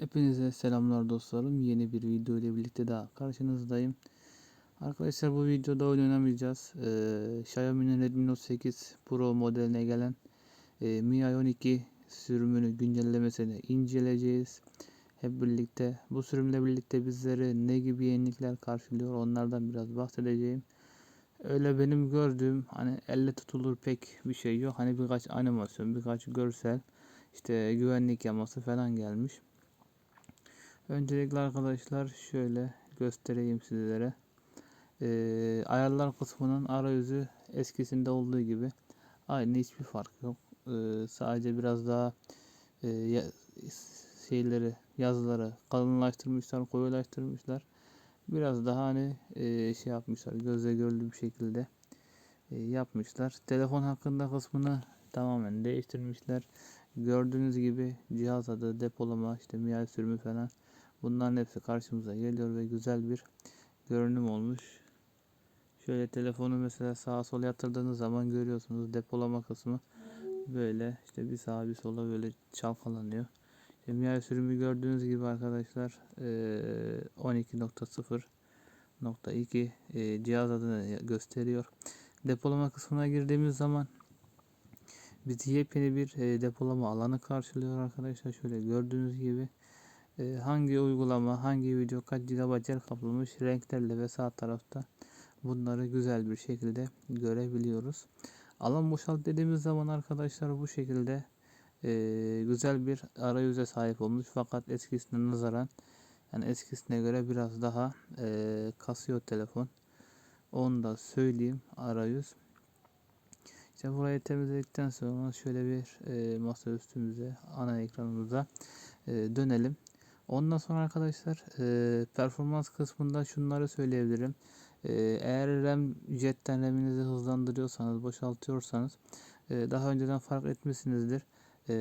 Hepinize selamlar dostlarım. Yeni bir video ile birlikte daha karşınızdayım. Arkadaşlar bu videoda oyun oynamayacağız. Ee, Xiaomi'nin Redmi Note 8 Pro modeline gelen e, MIUI 12 sürümünü güncellemesini inceleyeceğiz. Hep birlikte bu sürümle birlikte bizleri ne gibi yenilikler karşılıyor onlardan biraz bahsedeceğim. Öyle benim gördüğüm hani elle tutulur pek bir şey yok. Hani birkaç animasyon, birkaç görsel, işte güvenlik yaması falan gelmiş. Öncelikle arkadaşlar şöyle göstereyim sizlere. Ee, ayarlar kısmının arayüzü eskisinde olduğu gibi aynı hiçbir fark yok. Ee, sadece biraz daha e, ya, şeyleri yazıları kalınlaştırmışlar, koyulaştırmışlar. Biraz daha hani e, şey yapmışlar gözle görülür bir şekilde e, yapmışlar. Telefon hakkında kısmını tamamen değiştirmişler. Gördüğünüz gibi cihaz adı, depolama, işte MIUI sürümü falan Bunların hepsi karşımıza geliyor ve güzel bir görünüm olmuş. Şöyle telefonu mesela sağa sola yatırdığınız zaman görüyorsunuz depolama kısmı böyle işte bir sağa bir sola böyle çalkalanıyor. MIUI sürümü gördüğünüz gibi arkadaşlar 12.0.2 cihaz adını gösteriyor. Depolama kısmına girdiğimiz zaman bizi yepyeni bir depolama alanı karşılıyor arkadaşlar. Şöyle gördüğünüz gibi hangi uygulama, hangi video kaç GB yer kaplamış renklerle ve sağ tarafta bunları güzel bir şekilde görebiliyoruz. Alan boşalt dediğimiz zaman arkadaşlar bu şekilde e, güzel bir arayüze sahip olmuş fakat eskisine nazaran yani eskisine göre biraz daha e, kasıyor telefon. Onu da söyleyeyim arayüz. İşte burayı temizledikten sonra şöyle bir e, masa üstümüze ana ekranımıza e, dönelim. Ondan sonra arkadaşlar e, performans kısmında şunları söyleyebilirim. E, eğer RAM jetten RAM'inizi hızlandırıyorsanız, boşaltıyorsanız e, daha önceden fark etmişsinizdir. E,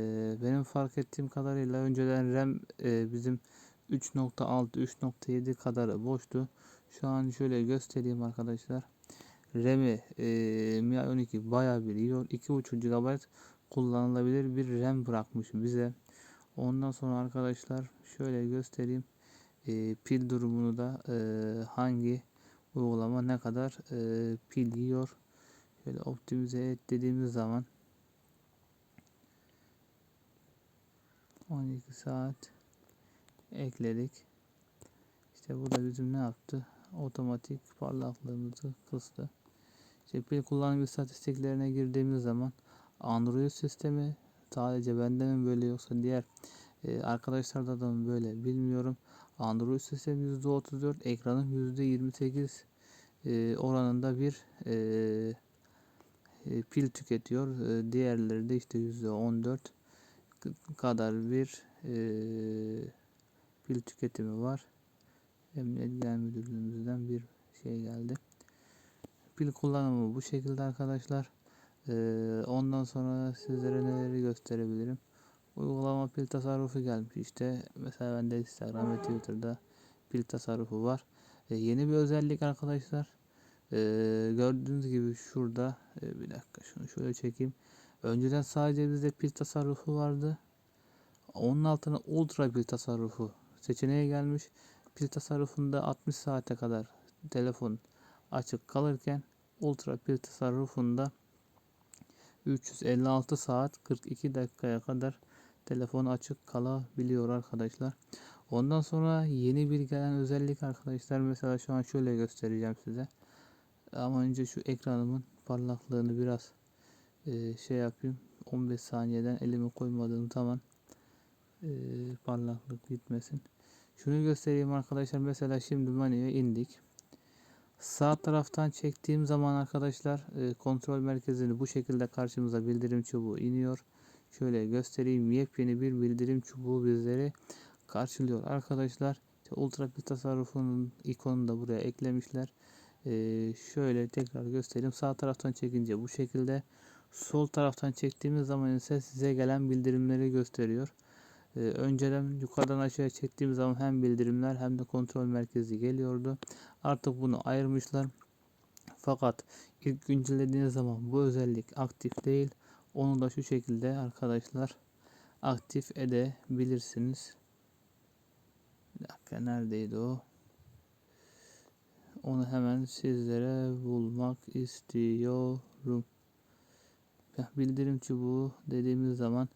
benim fark ettiğim kadarıyla önceden RAM e, bizim 3.6 3.7 kadar boştu. Şu an şöyle göstereyim arkadaşlar. RAM'i e, Mi 12 bayağı bir yiyor. 2.5 GB kullanılabilir bir RAM bırakmış bize. Ondan sonra arkadaşlar şöyle göstereyim. E, pil durumunu da e, hangi uygulama ne kadar e, pil yiyor. Şöyle optimize et dediğimiz zaman 12 saat ekledik. İşte bu da bizim ne yaptı? Otomatik parlaklığımızı kıstı. İşte pil kullanım istatistiklerine girdiğimiz zaman Android sistemi sadece bende mi böyle yoksa diğer e, arkadaşlarda da mı böyle bilmiyorum. Android sistemi %34, ekranın %28 e, oranında bir e, e, pil tüketiyor. E, diğerleri de işte %14 kadar bir e, pil tüketimi var. Emniyet Genel Müdürlüğümüzden bir şey geldi. Pil kullanımı bu şekilde arkadaşlar. Ee, ondan sonra sizlere neleri gösterebilirim. Uygulama pil tasarrufu gelmiş işte. Mesela bende Instagram ve Twitter'da pil tasarrufu var. Ee, yeni bir özellik arkadaşlar. Ee, gördüğünüz gibi şurada e, bir dakika şunu şöyle çekeyim. Önceden sadece bizde pil tasarrufu vardı. Onun altına ultra pil tasarrufu seçeneğe gelmiş. Pil tasarrufunda 60 saate kadar telefon açık kalırken ultra pil tasarrufunda 356 saat 42 dakikaya kadar telefon açık kalabiliyor arkadaşlar. Ondan sonra yeni bir gelen özellik arkadaşlar mesela şu an şöyle göstereceğim size. Ama önce şu ekranımın parlaklığını biraz e, şey yapayım. 15 saniyeden elimi koymadığım zaman e, parlaklık gitmesin. Şunu göstereyim arkadaşlar. Mesela şimdi menüye indik. Sağ taraftan çektiğim zaman arkadaşlar e, kontrol merkezini bu şekilde karşımıza bildirim çubuğu iniyor. Şöyle göstereyim. Yepyeni bir bildirim çubuğu bizleri karşılıyor arkadaşlar. İşte ultra bir tasarrufunun ikonunu da buraya eklemişler. Ee, şöyle tekrar göstereyim. Sağ taraftan çekince bu şekilde. Sol taraftan çektiğimiz zaman ise size gelen bildirimleri gösteriyor. Ee, önceden yukarıdan aşağıya çektiğim zaman hem bildirimler hem de kontrol merkezi geliyordu. Artık bunu ayırmışlar. Fakat ilk güncellediğiniz zaman bu özellik aktif değil. Onu da şu şekilde arkadaşlar aktif edebilirsiniz. Bir dakika neredeydi o? Onu hemen sizlere bulmak istiyorum. Bildirim çubuğu dediğimiz zaman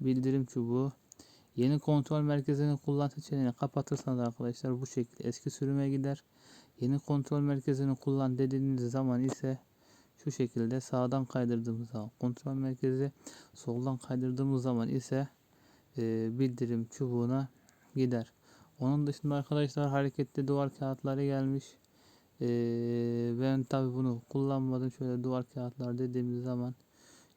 bildirim çubuğu yeni kontrol merkezini kullan seçeneğini kapatırsanız arkadaşlar bu şekilde eski sürüme gider. Yeni kontrol merkezini kullan dediğiniz zaman ise şu şekilde sağdan kaydırdığımız zaman kontrol merkezi soldan kaydırdığımız zaman ise e, bildirim çubuğuna gider. Onun dışında arkadaşlar hareketli duvar kağıtları gelmiş. E, ben tabi bunu kullanmadım. Şöyle duvar kağıtlar dediğimiz zaman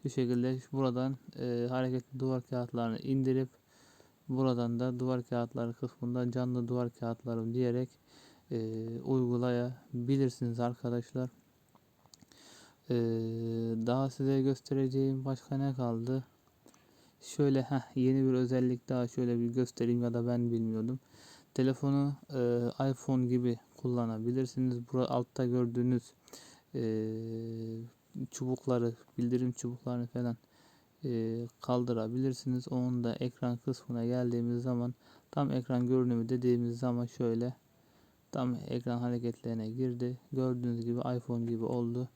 şu şekilde buradan e, hareketli duvar kağıtlarını indirip buradan da duvar kağıtları kısmında canlı duvar kağıtlarım diyerek e, uygulayabilirsiniz arkadaşlar. E, daha size göstereceğim başka ne kaldı? Şöyle heh, yeni bir özellik daha şöyle bir göstereyim ya da ben bilmiyordum. Telefonu e, iPhone gibi kullanabilirsiniz. Burada altta gördüğünüz e, çubukları, bildirim çubuklarını falan kaldırabilirsiniz. Onun da ekran kısmına geldiğimiz zaman tam ekran görünümü dediğimiz zaman şöyle tam ekran hareketlerine girdi. Gördüğünüz gibi iPhone gibi oldu.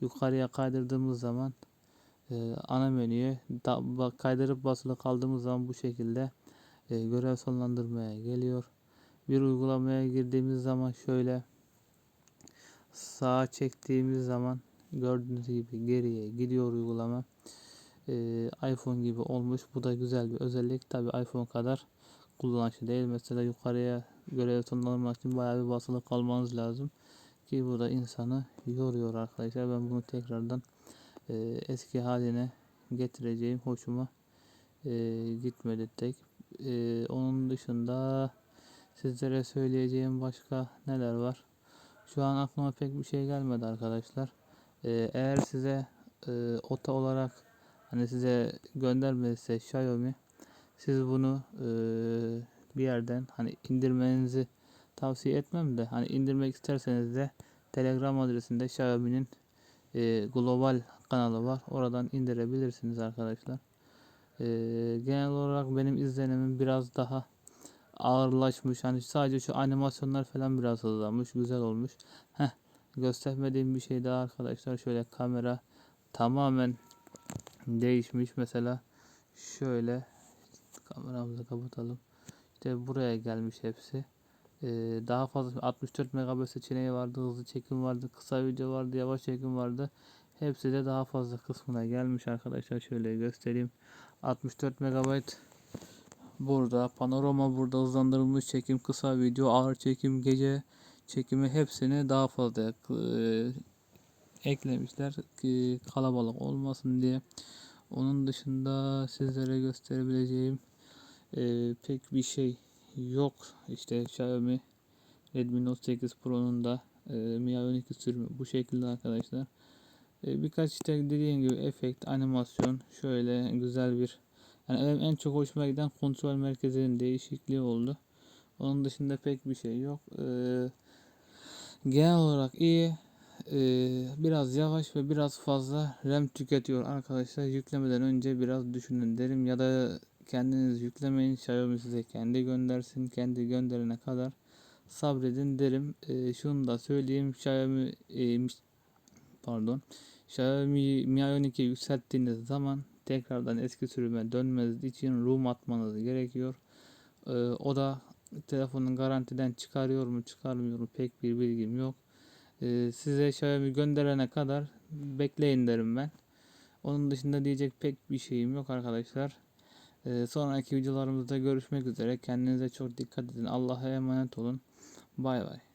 Yukarıya kaydırdığımız zaman e, ana menüye da, kaydırıp basılı kaldığımız zaman bu şekilde e, görev sonlandırmaya geliyor. Bir uygulamaya girdiğimiz zaman şöyle sağa çektiğimiz zaman gördüğünüz gibi geriye gidiyor uygulama. Ee, iPhone gibi olmuş. Bu da güzel bir özellik. Tabi iPhone kadar kullanışlı değil. Mesela yukarıya görev sonlandırmak için bayağı bir basılı kalmanız lazım. Ki bu da insanı yoruyor arkadaşlar. Ben bunu tekrardan e, eski haline getireceğim. Hoşuma e, gitmedi tek. E, onun dışında sizlere söyleyeceğim başka neler var? Şu an aklıma pek bir şey gelmedi arkadaşlar. Ee, eğer size e, OTA olarak hani size göndermediyse Xiaomi siz bunu e, bir yerden hani indirmenizi tavsiye etmem de hani indirmek isterseniz de Telegram adresinde Xiaomi'nin e, global kanalı var. Oradan indirebilirsiniz arkadaşlar. E, genel olarak benim izlenimim biraz daha ağırlaşmış. Hani sadece şu animasyonlar falan biraz hızlanmış. Güzel olmuş. Heh, göstermediğim bir şey daha arkadaşlar. Şöyle kamera tamamen değişmiş. Mesela şöyle kameramızı kapatalım. İşte buraya gelmiş hepsi. Ee, daha fazla 64 megabit seçeneği vardı. Hızlı çekim vardı. Kısa video vardı. Yavaş çekim vardı. Hepsi de daha fazla kısmına gelmiş arkadaşlar. Şöyle göstereyim. 64 megabayt burada. Panorama burada hızlandırılmış çekim, kısa video, ağır çekim, gece çekimi hepsini daha fazla e, eklemişler ki kalabalık olmasın diye. Onun dışında sizlere gösterebileceğim e, pek bir şey yok. İşte Xiaomi Redmi Note 8 Pro'nun da e, Mi 12 sürümü bu şekilde arkadaşlar. E, birkaç işte dediğim gibi efekt, animasyon şöyle güzel bir yani en, en çok hoşuma giden kontrol merkezinin değişikliği oldu. Onun dışında pek bir şey yok. Ee, genel olarak iyi. Ee, biraz yavaş ve biraz fazla RAM tüketiyor arkadaşlar. Yüklemeden önce biraz düşünün derim ya da kendiniz yüklemeyin. Xiaomi size kendi göndersin. Kendi gönderene kadar sabredin derim. Ee, şunu da söyleyeyim. Xiaomi e, pardon. Xiaomi Mi 12 yükselttiğiniz zaman tekrardan eski sürüme dönmeniz için room atmanız gerekiyor. Ee, o da telefonun garantiden çıkarıyor mu çıkarmıyor mu pek bir bilgim yok. Ee, size Xiaomi gönderene kadar bekleyin derim ben. Onun dışında diyecek pek bir şeyim yok arkadaşlar. Ee, sonraki videolarımızda görüşmek üzere. Kendinize çok dikkat edin. Allah'a emanet olun. Bay bay.